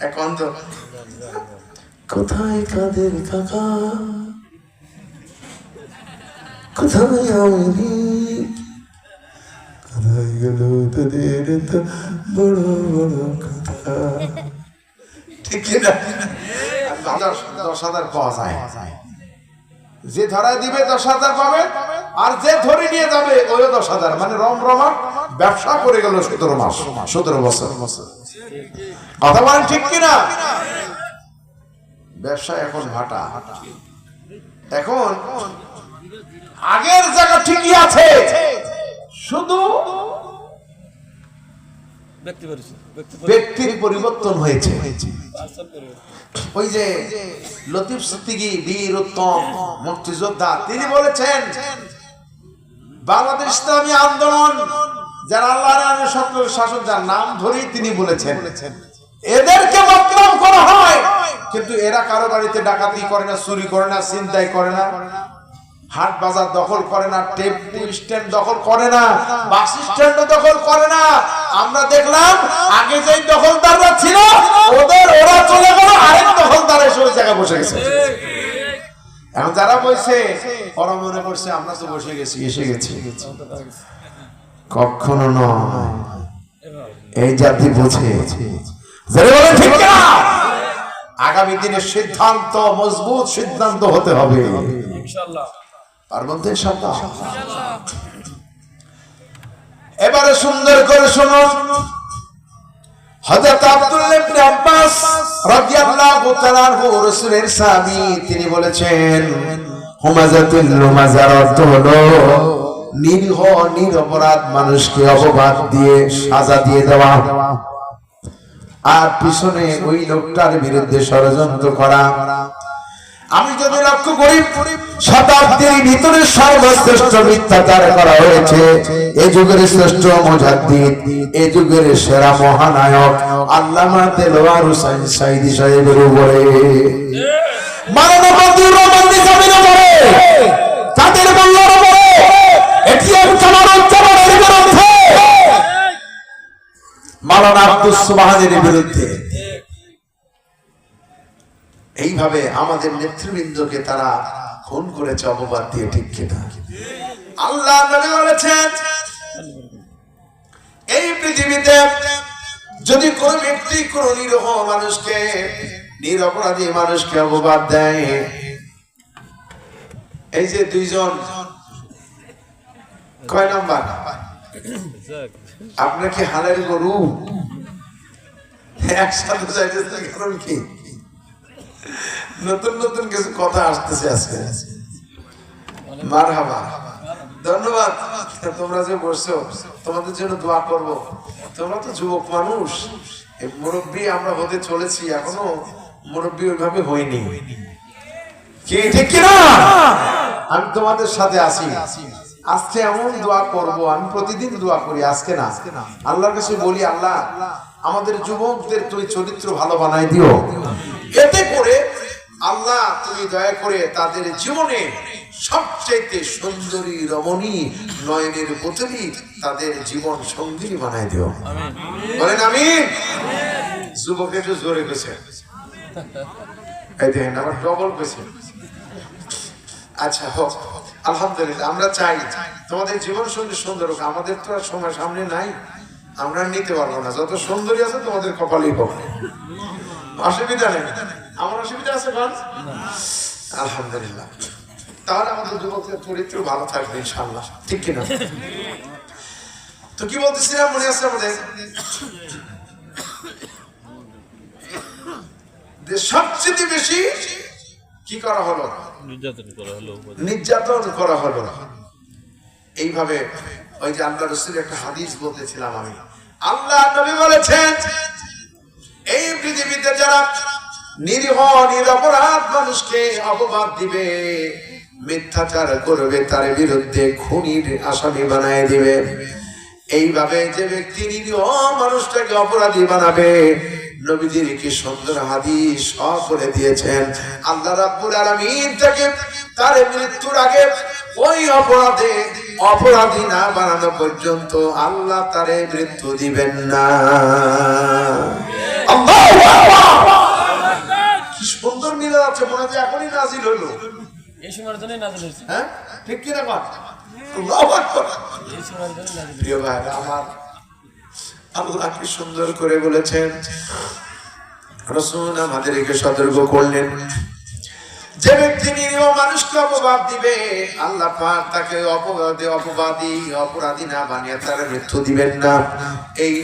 এখন তো কোথায় কাদের কাকা? কোথায় আমি কোথায় গেল তোদের তো বড় বড় কথা? ঠিক দশ হাজার পাওয়া যায়। যে ধরায় দিবে দশ হাজার পাবে আর যে ধরে নিয়ে যাবে ওই দশ হাজার। মানে রম রমা ব্যবসা করে গেল সতেরো মাস সতেরো বছর বছর। কথা বলেন ঠিক কিনা? ব্যবসা এখন ভাটা। এখন আগের জায়গা ঠিকই আছে। শুধু ব্যক্তির পরিবর্তন হয়েছে। ওই যে লতিফ সিদ্দিকী বীর উত্তম মুক্তিযোদ্ধা তিনি বলেছেন বাংলাদেশ ইসলামী আন্দোলন যারা আল্লাহ সত্য শাসন যার নাম ধরেই তিনি বলেছেন। করা হয়। কিন্তু এরা কারও বাড়িতে ডাকাতি করে না চুরি করে না চিন্তাই করে না হাট বাজার দখল করে না টেম্পু স্ট্যান্ড দখল করে না বাস স্ট্যান্ড দখল করে না। আমরা দেখলাম আগে যেই দখলদাররা ছিল ওদের ওরা চলে গেল আরেক দখলদার এসে ওই জায়গায় বসে গেছে। এখন যারা বসে ওরা মনে করছে আমরা তো বসে গেছি এসে গেছি। কখনো নয় এই জাতি বোঝে ঠিক না আগামী দিনের সিদ্ধান্ত মজবুত সিদ্ধান্ত হতে হবে? এবারে সুন্দর করে শুনুন। হযরত আব্দুল্লাহ ইবনে আব্বাস রাদিয়াল্লাহু তাআলা আনহু রাসূলের সাহাবী তিনি বলেছেন হুমাজাতুল লুমাজার অর্থ হলো নিরীহ নিরপরাধ মানুষকে অপবাদ দিয়ে সাজা দিয়ে দেওয়া। আর পিছনে ওই লোকটার বিরুদ্ধে ষড়যন্ত্র করা। আমি যদি লক্ষ্য করি, শতাব্দীর ভিতরে সর্বশ্রেষ্ঠ মিথ্যাচার করা হয়েছে। এ যুগের শ্রেষ্ঠ মুজাদ্দিদ, এ যুগের সেরা মহানায়ক আল্লামা দেলোয়ার হুসাইন সাইদি সাহেবের উপরে। উপরে তাদের মোল্লার উপরে এটিএম মালানা আব্দুস সুবহানের বিরুদ্ধে। এইভাবে আমাদের নেতৃবৃন্দকে তারা খুন করেছে, অপবাদ দিয়ে ঠিক কিনা? আল্লাহ এই পৃথিবীতে যদি কোন ব্যক্তি, কোন নিরহ মানুষকে নিরপরাধী মানুষকে অপবাদ দেয়, এই যে দুইজন, কয় নাম্বার? আপনার কি হালের গরু? একসাথে যাইতেছে কারণ কি? নতুন নতুন কিছু কথা আসতেছে আজকে। মার হাবা ধন্যবাদ। তোমরা যে বসছো, তোমাদের জন্য দোয়া করব। তোমরা তো যুবক মানুষ। মুরব্বী আমরা হতে চলেছি, এখনও মুরব্বী ওইভাবে হয়নি। কি, ঠিক কিনা? আমি তোমাদের সাথে আছি। আজকে এমন দোয়া করব, আমি প্রতিদিন দোয়া করি, আজকে না। আল্লাহর কাছে বলি, আল্লাহ, আমাদের যুবকদের তুমি চরিত্র ভালো বানাই দিও। এতে করে আল্লাহ তুমি দয়া করে তাদের জীবনে সবচেয়ে সুন্দরী, রমণী, নয়নের পুতলি তাদের জীবন সঙ্গিনী বানাই দিও। বলেন আমি যুবক একটু জোরে গেছে এই দেখেন আবার ডবল গেছে আচ্ছা হোক। আলহামদুলিল্লাহ, আমরা চাই তোমাদের জীবন সঙ্গী সুন্দর হোক, আমাদের তো আর সময় সামনে নাই। আমরা নিতে পারব না। যত সুন্দরী আছে, তোমাদের কপালেই হোক অসুবিধা নেই। আমার অসুবিধা আছে গান আলহামদুলিল্লাহ। তাহলে আমাদের যুবকদের চরিত্র ভালো থাকবে ইনশাল্লাহ ঠিক কিনা? তো কি বলতেছিলাম, মনে আছে আমাদের? সবচেয়ে বেশি কি করা হলো? নির্যাতন করা হলো এইভাবে ওই যে আল্লাহ রসুল একটা হাদিস বলতেছিলাম আমি। আল্লাহ নবী বলেছেন, এই পৃথিবীতে যারা নিরীহ, নিরপরাধ মানুষকে অপবাদ দিবে, মিথ্যাচার করবে, তার বিরুদ্ধে খুনির আসামি বানায় দিবে। এইভাবে যে ব্যক্তি নিরীহ মানুষটাকে অপরাধী বানাবে নবীজির কি সুন্দর হাদিস সব করে দিয়েছেন। আল্লাহ রাব্বুল আলামিন তাকে তার মৃত্যুর আগে ওই অপরাধে অপরাধী না বানানো পর্যন্ত আল্লাহ তারে মৃত্যু দিবেন না। আল্লাহু আকবার! হচ্ছে মনে হচ্ছে এখনই নাজিল হলো এই সময়ের জন্যই নাজিল হয়েছে। হ্যাঁ? ঠিক কিনা জন্য নাজিল প্রিয় ভাই আমার আল্লাহ কি সুন্দর করে বলেছেন রসুন আমাদেরকে সতর্ক করলেন। যে ব্যক্তি নিরীহ মানুষকে অপবাদ দিবে, আল্লাহ তাকে অপবাদে অপবাদী, অপরাধী না বানিয়ে তার মৃত্যু দিবেন না। এই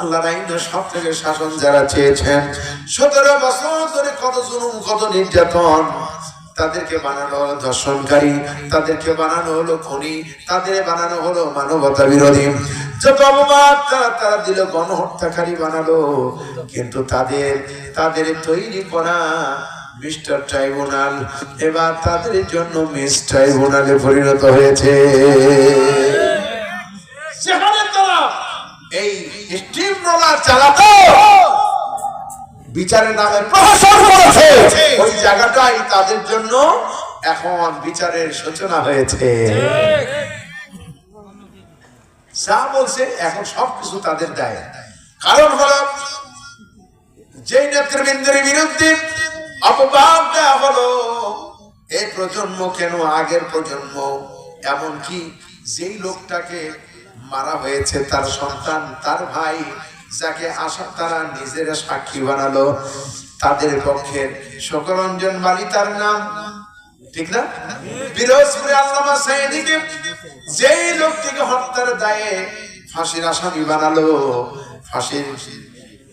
আল্লাহর সব থেকে শাসন যারা চেয়েছেন, সতেরো বছর ধরে কত জুলুম, কত নির্যাতন, তাদেরকে বানানো হলো ধর্ষণকারী, তাদেরকে বানানো হলো খনি, তাদের বানানো হলো মানবতা বিরোধী তারা তারা দিল গণহত্যাকারী বানালো। কিন্তু তাদের তাদের তৈরি করা মিস্টার ট্রাইব্যুনাল এবার তাদের জন্য মিস ট্রাইব্যুনালে পরিণত হয়েছে। সেখানে তারা এই স্টিম রোলার চালাতো। বিচারের নামে প্রহসন করেছে। ওই জায়গাটাই তাদের জন্য এখন বিচারের সূচনা হয়েছে। যা বলছে, এখন সবকিছু তাদের দেয়। কারণ হলো, যেই নেতৃবৃন্দের বিরুদ্ধে অপবাদ দেওয়া হলো এই প্রজন্ম কেন আগের প্রজন্ম? এমনকি যেই লোকটাকে মারা হয়েছে তার সন্তান, তার ভাই, যাকে আশা তারা নিজেরা সাক্ষী বানালো, তাদের পক্ষের শোকরঞ্জন বালি তার নাম ঠিক না? পিরোজপুরে আল্লামা সাইদিকে যেই লোকটিকে হত্যার দায়ে ফাঁসির আসামি বানালো, ফাঁসির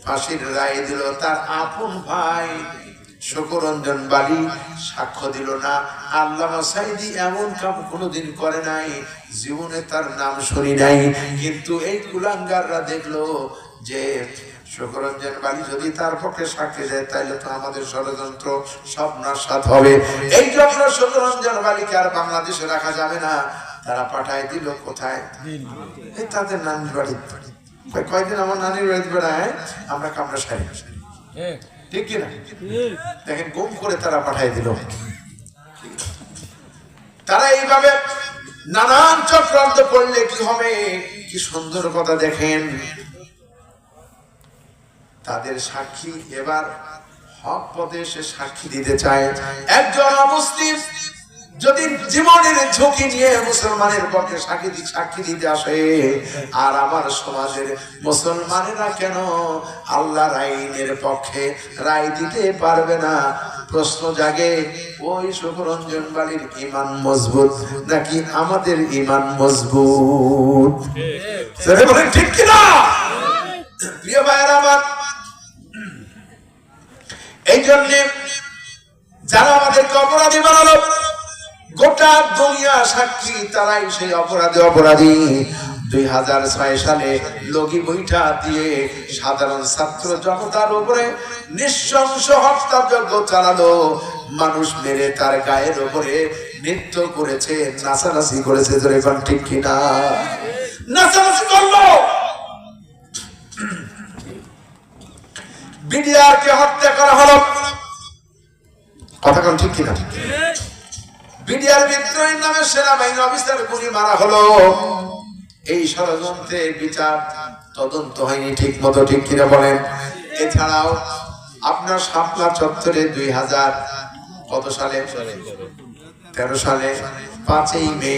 ফাঁসির রায় দিল তার আপন ভাই শোকরঞ্জন বালি। সাক্ষ্য দিল না, আল্লামা সাইদি এমন কাম কোনোদিন করে নাই, জীবনে তার নাম শুনি নাই, কিন্তু এই কুলাঙ্গাররা দেখল যে শোকরঞ্জন বালি যদি তার পক্ষে সাক্ষী দেয় তাহলে তো আমাদের ষড়যন্ত্র সব নস্বাত হবে। এই জন্য শোকরঞ্জন বালিকে আর বাংলাদেশে রাখা যাবে না। তারা পাঠায় দিল কোথায়? এই তাদের নানির বাড়ি। কয়েকদিন আমার নানির বাড়িতে বেড়ায় আমরা কামড়া সারি ঠিক কিনা? দেখেন, গুম করে তারা পাঠিয়ে দিল। তারা এইভাবে নানান চক্রান্ত করলে কি হবে? কি সুন্দর কথা দেখেন। তাদের সাক্ষী এবার হক পদে সে সাক্ষী দিতে চায়। একজন অমুসলিম যদি জীবনের ঝুঁকি নিয়ে মুসলমানের পক্ষে সাক্ষী সাক্ষী দিতে আসে আর আমার সমাজের মুসলমানেরা কেন আল্লাহর আইনের পক্ষে রায় দিতে পারবে না? প্রশ্ন জাগে ওই সুখরঞ্জন বাড়ির ইমান মজবুত নাকি আমাদের ইমান মজবুত? ঠিক কিনা? প্রিয় ভাইয়ের আমার জন্যে যারা আমাদেরকে অপরাধী বানালো, গোটা দুনিয়া সাক্ষী তারাই সেই অপরাধী অপরাধী। দুই হাজার ছয় সালে লগি বইটা দিয়ে সাধারণ ছাত্র জনতার উপরে নিঃশংস হত্যাযজ্ঞ চালালো। মানুষ মেরে তার গায়ের উপরে নৃত্য করেছে, নাচানাচি করেছে, ধরে ঠিক কিনা? নাচানাচি করল! বিডিআর কে হত্যা করা হলো। কোন ঠিক কিনা বিডিআর বিদ্রোহীর নামে সেনাবাহিনী অফিসার গুলি মারা হলো। এই ষড়যন্ত্রের বিচার তদন্ত হয়নি ঠিক মতো, ঠিক কিনা বলেন। এছাড়াও আপনার শাপলা চত্বরে দুই হাজার কত সালে? তেরো সালে, পাঁচই মে,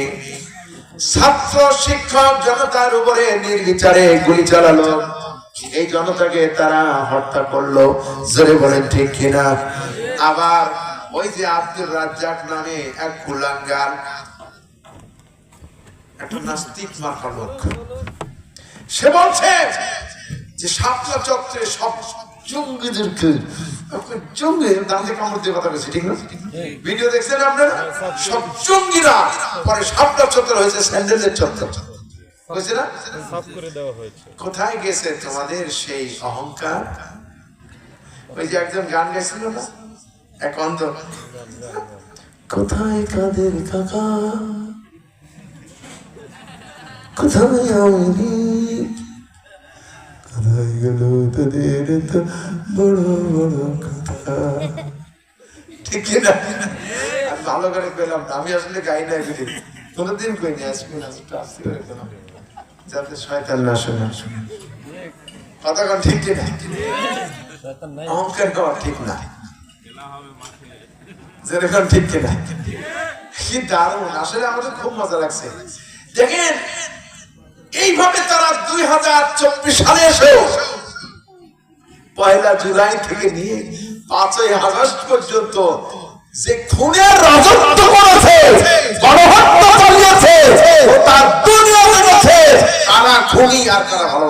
ছাত্র শিক্ষক জনতার উপরে নির্বিচারে গুলি চালালো। এই জনতাকে তারা হত্যা করল। জোরে বলেন ঠিক কিনা? আবার ওই যে আব্দুল রাজ্জাক নামে এক কুলাঙ্গার একটা নাস্তিক মার্কা লোক সে বলছে যে সাতলা চক্রে সব জঙ্গিদেরকে জঙ্গি দাঁতে কামড় দিয়ে কথা বলছি ঠিক না? ভিডিও দেখছেন আপনারা? সব জঙ্গিরা পরে সাতলা চত্বর হয়েছে স্যান্ডেলের চত্বর হয়েছে না? সাফ করে দেওয়া হয়েছে। কোথায় গেছে তোমাদের সেই অহংকার? ওই যে একজন গান গেছিল না? এক অন্ধ কোথায় কাদের কাকা? কোথায় আমি কোথায় গেল তোদের তো বড় বড় কথা? ঠিক না ভালো করে পেলাম আমি আসলে গাই নাই ফিরি কোনোদিন কই নি আজকে না আস্তে করে পেলাম। যাতে শয়তান না শোনা। কথা ঠিক কিনা? অহংকার করা ঠিক না। যেরকম ঠিক কিনা। কি দারুণ। আসলে আমাদের খুব মজা লাগছে। দেখেন, এইভাবে তারা দুই হাজার চব্বিশ সালে এসেও পয়লা জুলাই থেকে নিয়ে পাঁচই আগস্ট পর্যন্ত যে খুনের রাজত্ব করেছে, গণহত্যা চালিয়েছে তার দুনিয়া লেগেছে কারা খুনি আর কারা ভালো